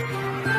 ఈ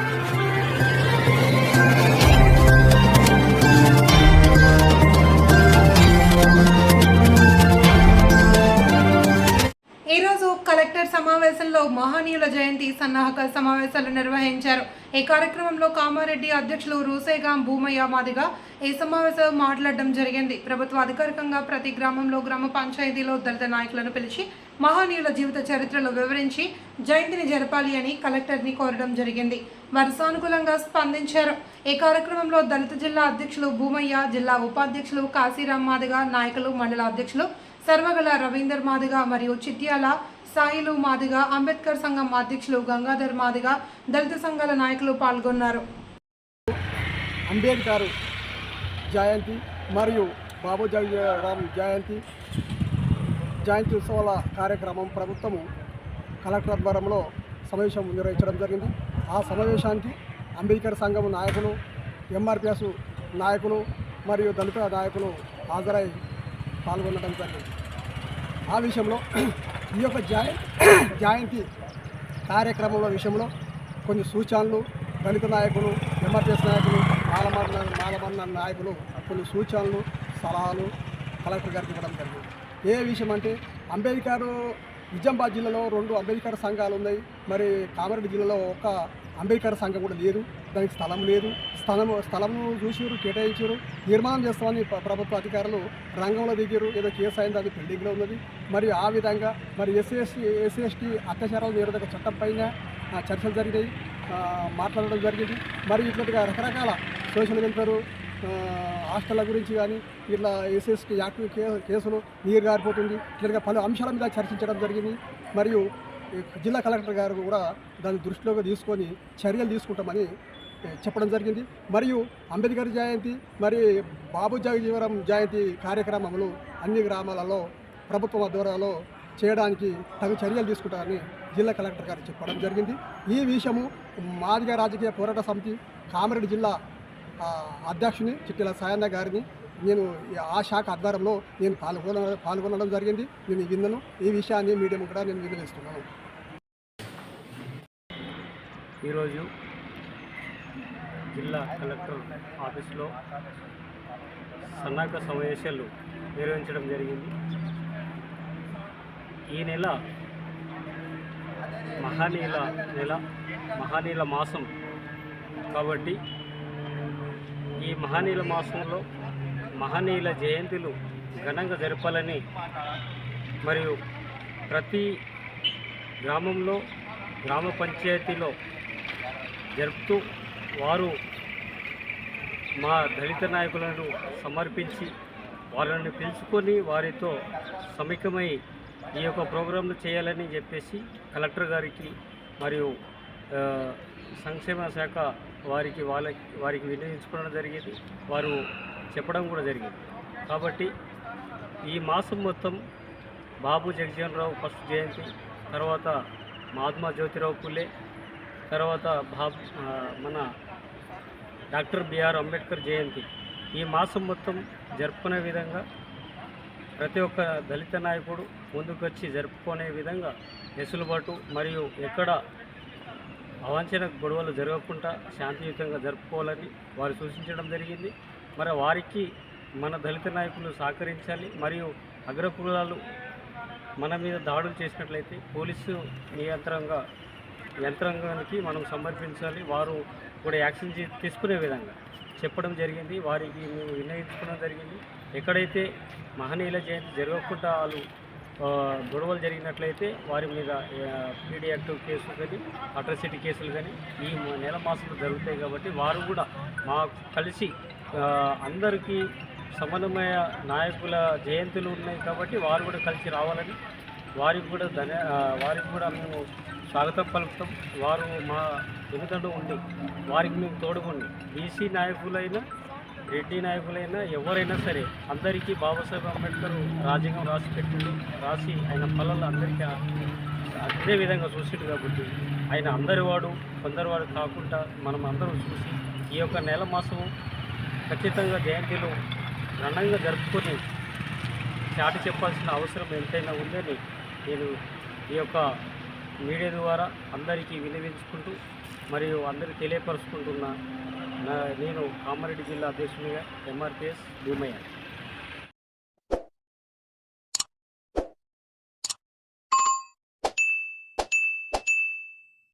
సమావేశంలో మహనీయుల జయంతి సన్నాహక సమావేశాలు నిర్వహించారు. ఈ కార్యక్రమంలో కామారెడ్డి అధ్యక్షులు రూసేగాం భూమయ్య మాదిగా ఈ సమావేశం మాట్లాడడం జరిగింది. ప్రభుత్వ అధికారికంగా ప్రతి గ్రామంలో గ్రామ పంచాయతీలో దళిత నాయకులను పిలిచి మహనీయుల జీవిత చరిత్రలు వివరించి జయంతిని జరపాలి అని కలెక్టర్ని కోరడం జరిగింది. వారు సానుకూలంగా స్పందించారు. ఈ కార్యక్రమంలో దళిత జిల్లా అధ్యక్షులు భూమయ్య జిల్లా ఉపాధ్యక్షులు కాశీరాం మాదిగా నాయకులు మండల అధ్యక్షులు సర్వగల రవీందర్ మాదిగా మరియు చిట్యాల సాయిలు మాదిగా అంబేద్కర్ సంఘం అధ్యక్షులు గంగాధర్ మాదిగా దళిత సంఘాల నాయకులు పాల్గొన్నారు. అంబేద్కర్ జయంతి మరియు బాబు జగజీవరామ్ జయంతి జయంతి ఉత్సవాల కార్యక్రమం ప్రభుత్వము కలెక్టర్ ఆధ్వర్యంలో సమావేశం నిర్వహించడం జరిగింది. ఆ సమావేశానికి అంబేద్కర్ సంఘం నాయకులు ఎంఆర్పిఎస్ నాయకులు మరియు దళిత నాయకులు హాజరై పాల్గొనడం జరిగింది. ఆ విషయంలో ఈ యొక్క జయ జయంతి కార్యక్రమం విషయంలో కొన్ని సూచనలు దళిత నాయకులు ఎంఆర్టీఎస్ నాయకులు మాలమన్న మాలమన్న నాయకులు కొన్ని సూచనలు సలహాలు కలెక్టర్ గారికి ఇవ్వడం జరిగింది. ఏ విషయం అంటే అంబేద్కర్ నిజామాబాద్ జిల్లాలో రెండు అంబేద్కర్ సంఘాలు ఉన్నాయి. మరి కామారెడ్డి జిల్లాలో ఒక అంబేద్కర్ సంఘం కూడా లేదు దానికి స్థలం లేదు. స్థలం స్థలము చూసిరు కేటాయించారు నిర్మాణం చేస్తామని ప్రభుత్వ అధికారులు రంగంలో దిగారు. ఏదో కేసు అయింది అది పెండింగ్లో ఉన్నది. మరి ఆ విధంగా మరి ఎస్సీ ఎస్టీ ఎస్సీ ఎస్టీ నిరోధక చట్టం పైన చర్చలు జరిగినాయి. మాట్లాడడం జరిగింది. మరి ఇట్లాంటిగా రకరకాల సోషల్ వెల్ఫేరు హాస్టళ్ళ హాస్టళ్ళ గురించి కానీ ఇట్లా ఎస్ఎస్కి యాక్టివ్ కేసులు నీరు గారిపోతుంది. ఇట్లా పలు అంశాల మీద చర్చించడం జరిగింది. మరియు జిల్లా కలెక్టర్ గారు కూడా దాన్ని దృష్టిలోకి తీసుకొని చర్యలు తీసుకుంటామని చెప్పడం జరిగింది. మరియు అంబేద్కర్ జయంతి మరి బాబు జగజీవరం జయంతి కార్యక్రమములు అన్ని గ్రామాలలో ప్రభుత్వం ఆధ్వర్యంలో చేయడానికి తగు చర్యలు తీసుకుంటారని జిల్లా కలెక్టర్ గారు చెప్పడం జరిగింది. ఈ విషయము మాదిగ రాజకీయ పోరాట సమితి కామారెడ్డి జిల్లా అధ్యక్షుని చిట్టిల సాయన్న గారిని నేను ఆ శాఖ ఆధ్వర్యంలో నేను పాల్గొన పాల్గొనడం జరిగింది. నేను విన్నను ఈ విషయాన్ని మీడియం కూడా నేను విన్నవిస్తున్నాను ఈరోజు జిల్లా కలెక్టర్ ఆఫీస్లో సన్నాహక సమావేశాలు నిర్వహించడం జరిగింది. ఈ నెల మహానీల నెల మహానీల మాసం కాబట్టి ఈ మహానీల మాసంలో మహనీయుల జయంతులు ఘనంగా జరపాలని మరియు ప్రతి గ్రామంలో గ్రామ పంచాయతీలో జరుపుతూ వారు మా దళిత నాయకులను సమర్పించి వాళ్ళని పిలుచుకొని వారితో సమీకమై ఈ యొక్క ప్రోగ్రాంలు చేయాలని చెప్పేసి కలెక్టర్ గారికి మరియు సంక్షేమ శాఖ వారికి వాళ్ళకి వారికి వినియోగించుకోవడం జరిగింది. వారు చెప్పడం కూడా జరిగింది. కాబట్టి ఈ మాసం మొత్తం బాబు జగజీవన్ రావు ఫస్ట్ జయంతి తర్వాత మహాత్మా జ్యోతిరావు పులే తర్వాత బాబు మన డాక్టర్ బిఆర్ అంబేద్కర్ జయంతి. ఈ మాసం మొత్తం జరుపుకునే విధంగా ప్రతి ఒక్క దళిత నాయకుడు ముందుకొచ్చి జరుపుకునే విధంగా వెసులుబాటు మరియు ఎక్కడ అవాంఛన గొడవలు జరగకుండా శాంతియుతంగా జరుపుకోవాలని వారు సూచించడం జరిగింది. మరి వారికి మన దళిత నాయకులు సహకరించాలి మరియు అగ్రకులాలు మన మీద దాడులు చేసినట్లయితే పోలీసు నియంత్రంగా యంత్రాంగానికి మనం సమర్పించాలి. వారు కూడా యాక్షన్ తీసుకునే విధంగా చెప్పడం జరిగింది. వారికి మేము వినియోగించుకోవడం జరిగింది. ఎక్కడైతే మహనీయుల జయంతి జరగకుండా వాళ్ళు గొడవలు జరిగినట్లయితే వారి మీద పీడీ యాక్ట్ కేసులు కానీ అట్రసిటీ కేసులు కానీ ఈ నెల మాసంలో జరుగుతాయి కాబట్టి వారు కూడా మా కలిసి అందరికీ సమన్వయ నాయకుల జయంతులు ఉన్నాయి కాబట్టి వారు కూడా కలిసి రావాలని వారికి కూడా ధన్య వారికి కూడా మేము స్వాగతం పలుకుతాం. వారు మా వెనుకంటూ ఉండి వారికి మేము తోడుకోండి బీసీ నాయకులైనా రెడ్డి నాయకులైనా ఎవరైనా సరే అందరికీ బాబాసాహెబ్ అంబేద్కర్ రాజ్యాంగం రాసి పెట్టిండు. రాసి ఆయన పనులు అందరికీ అదే విధంగా చూసిండు కాబట్టి ఆయన అందరి వాడు కొందరి వాడు కాకుండా మనం అందరం చూసి ఈ యొక్క నెల మాసము ఖచ్చితంగా జయంతిలో ఘనంగా జరుపుకొని చాటి చెప్పాల్సిన అవసరం ఎంతైనా ఉందని నేను ఈ యొక్క మీడియా ద్వారా అందరికీ వినియోగించుకుంటూ మరియు అందరికీ తెలియపరుచుకుంటున్న నా నేను కామారెడ్డి జిల్లా అధ్యక్షునిగా ఎంఆర్పిఎస్ భూమయ్య.